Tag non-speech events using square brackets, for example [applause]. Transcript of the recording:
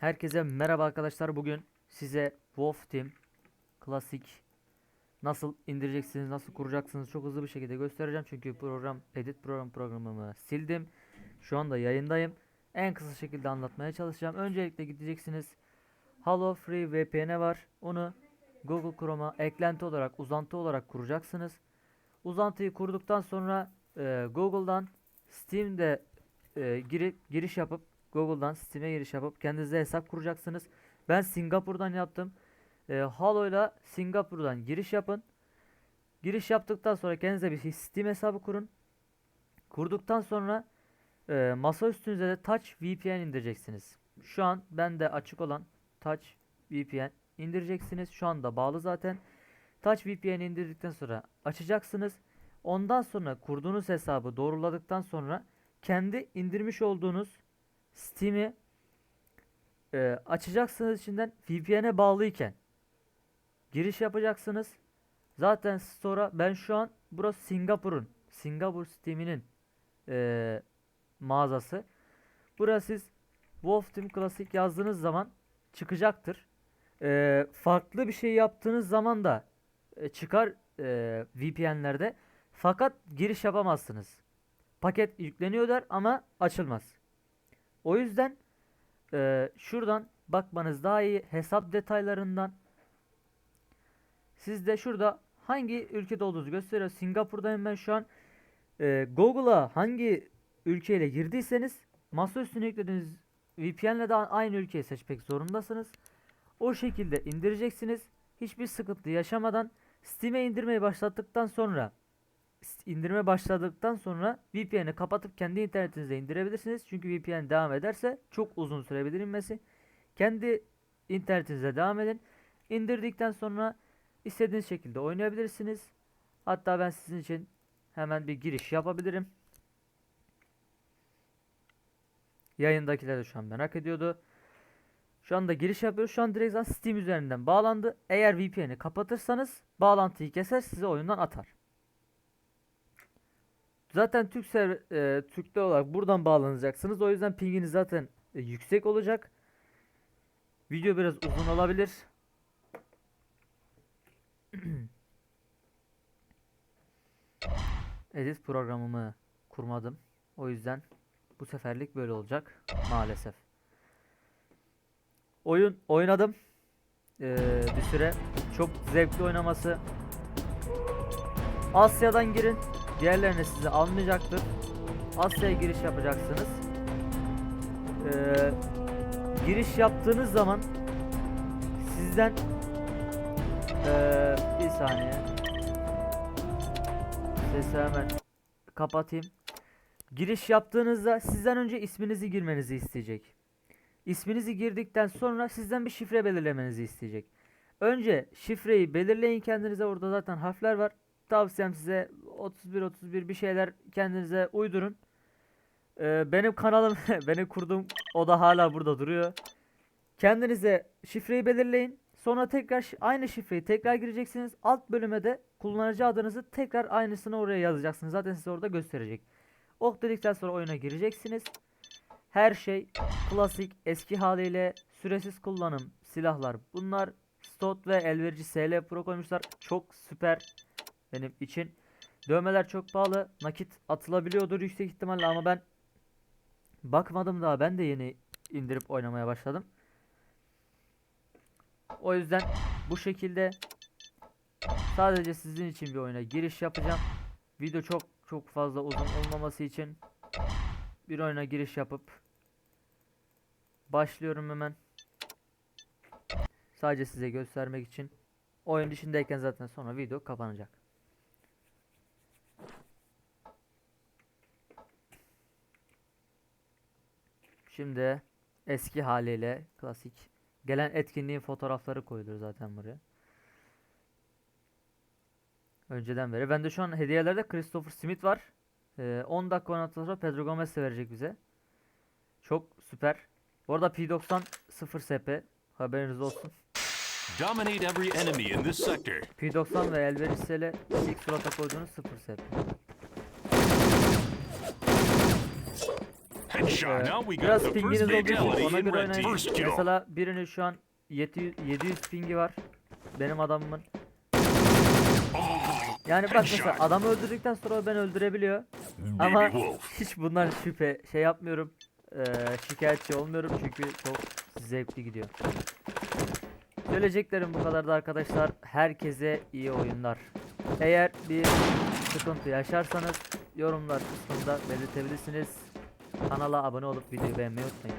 Herkese merhaba arkadaşlar. Bugün size Wolf Team klasik nasıl indireceksiniz, nasıl kuracaksınız çok hızlı bir şekilde göstereceğim. Çünkü program edit program programımı sildim. Şu anda yayındayım. En kısa şekilde anlatmaya çalışacağım. Öncelikle gideceksiniz. Halo Free VPN var. Onu Google Chrome'a eklenti olarak, uzantı olarak kuracaksınız. Uzantıyı kurduktan sonra e, Google'dan Steam'de e, girip giriş yapıp Google'dan Steam'e giriş yapıp kendinize hesap kuracaksınız. Ben Singapur'dan yaptım. E, Halo'yla Singapur'dan giriş yapın. Giriş yaptıktan sonra kendinize bir Steam hesabı kurun. Kurduktan sonra e, masa üstünüze de Touch VPN indireceksiniz. Şu an bende açık olan Touch VPN indireceksiniz. Şu anda bağlı zaten. Touch VPN indirdikten sonra açacaksınız. Ondan sonra kurduğunuz hesabı doğruladıktan sonra kendi indirmiş olduğunuz Steam'i e, açacaksınız içinden VPN'e bağlıyken giriş yapacaksınız. Zaten store'a ben şu an burası Singapur'un Singapur Steam'inin e, mağazası. Burası siz Wolf Team Classic yazdığınız zaman çıkacaktır. E, farklı bir şey yaptığınız zaman da e, çıkar e, VPN'lerde. Fakat giriş yapamazsınız. Paket yükleniyor der ama açılmaz. O yüzden e, şuradan bakmanız daha iyi. Hesap detaylarından siz de şurada hangi ülkede olduğunuzu gösteriyor. Singapur'dayım ben şu an. E, Google'a hangi ülkeyle girdiyseniz masa üstüne yüklediğiniz VPN'le de aynı ülkeyi seçmek zorundasınız. O şekilde indireceksiniz. Hiçbir sıkıntı yaşamadan Steam'e indirmeyi başlattıktan sonra indirme başladıktan sonra VPN'i kapatıp kendi internetinize indirebilirsiniz. Çünkü VPN devam ederse çok uzun sürebilir inmesi. Kendi internetinize devam edin. İndirdikten sonra istediğiniz şekilde oynayabilirsiniz. Hatta ben sizin için hemen bir giriş yapabilirim. Yayındakiler de şu an merak ediyordu. Şu anda giriş yapıyoruz. Şu an direkt zaten Steam üzerinden bağlandı. Eğer VPN'i kapatırsanız bağlantıyı keser sizi oyundan atar. Zaten Türk server, e, Türkler olarak buradan bağlanacaksınız. O yüzden pinginiz zaten e, yüksek olacak. Video biraz uzun olabilir. [clears throat] Edit programımı kurmadım. O yüzden bu seferlik böyle olacak maalesef. Oyun oynadım. Ee, bir süre çok zevkli oynaması. Asya'dan girin. Diğerlerini size almayacaktır. Asya'ya giriş yapacaksınız. Ee, giriş yaptığınız zaman sizden ee, bir saniye sesi hemen kapatayım. Giriş yaptığınızda sizden önce isminizi girmenizi isteyecek. İsminizi girdikten sonra sizden bir şifre belirlemenizi isteyecek. Önce şifreyi belirleyin kendinize. Orada zaten harfler var. Tavsiyem size 31 31 bir şeyler kendinize uydurun. Ee, benim kanalım [laughs] benim kurduğum oda hala burada duruyor. Kendinize şifreyi belirleyin. Sonra tekrar aynı şifreyi tekrar gireceksiniz. Alt bölüme de kullanıcı adınızı tekrar aynısını oraya yazacaksınız. Zaten size orada gösterecek. Ok dedikten sonra oyuna gireceksiniz. Her şey klasik eski haliyle süresiz kullanım silahlar. Bunlar Stot ve elverici SL Pro koymuşlar. Çok süper benim için. Dövmeler çok pahalı. Nakit atılabiliyordur yüksek ihtimalle ama ben bakmadım daha. Ben de yeni indirip oynamaya başladım. O yüzden bu şekilde sadece sizin için bir oyuna giriş yapacağım. Video çok çok fazla uzun olmaması için bir oyuna giriş yapıp başlıyorum hemen. Sadece size göstermek için. Oyun içindeyken zaten sonra video kapanacak. Şimdi eski haliyle klasik gelen etkinliğin fotoğrafları koyulur zaten buraya. Önceden beri. Bende şu an hediyelerde Christopher Smith var. Ee, 10 dakika oynadıktan sonra Pedro Gomez de verecek bize. Çok süper. Bu arada P90 0 SP. Haberiniz olsun. Dominate every enemy in this sector. P90 ve elverişle ilk surata koyduğunuz 0 SP. Biraz pinginiz olduğu için ona göre oynayın. Mesela birinin şu an 700, 700 pingi var. Benim adamımın. Yani bak mesela adamı öldürdükten sonra o beni öldürebiliyor. Ama hiç bundan şüphe şey yapmıyorum. Ee, şikayetçi olmuyorum çünkü çok zevkli gidiyor. Söyleyeceklerim bu kadardı arkadaşlar. Herkese iyi oyunlar. Eğer bir sıkıntı yaşarsanız yorumlar kısmında belirtebilirsiniz. Kanala abone olup videoyu beğenmeyi unutmayın.